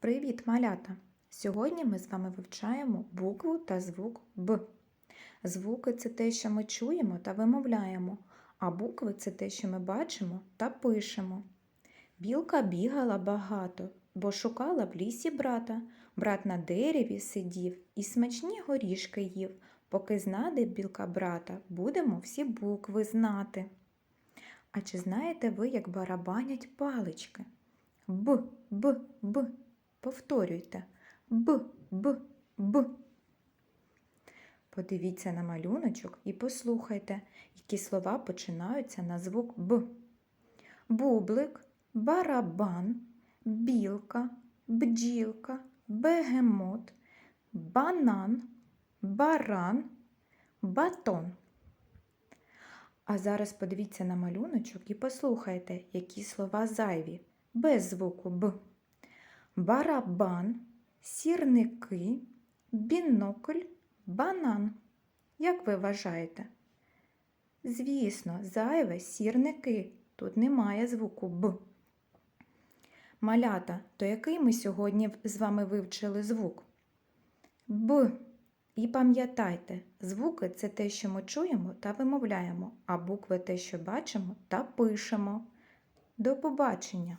Привіт, малята! Сьогодні ми з вами вивчаємо букву та звук Б. Звуки це те, що ми чуємо та вимовляємо, а букви це те, що ми бачимо та пишемо. Білка бігала багато, бо шукала в лісі брата. Брат на дереві сидів і смачні горішки їв. Поки знаде білка брата, будемо всі букви знати. А чи знаєте ви, як барабанять палички? Б, б, б. Повторюйте. Б, б, б. Подивіться на малюночок і послухайте, які слова починаються на звук Б. Бублик, барабан, білка, бджілка, бегемот, банан, баран, батон. А зараз подивіться на малюночок і послухайте, які слова зайві, без звуку Б. Барабан, сірники, бінокль, банан. Як ви вважаєте? Звісно, зайве сірники. Тут немає звуку Б. Малята, то який ми сьогодні з вами вивчили звук? Б. І пам'ятайте, звуки це те, що ми чуємо та вимовляємо, а букви те, що бачимо та пишемо. До побачення!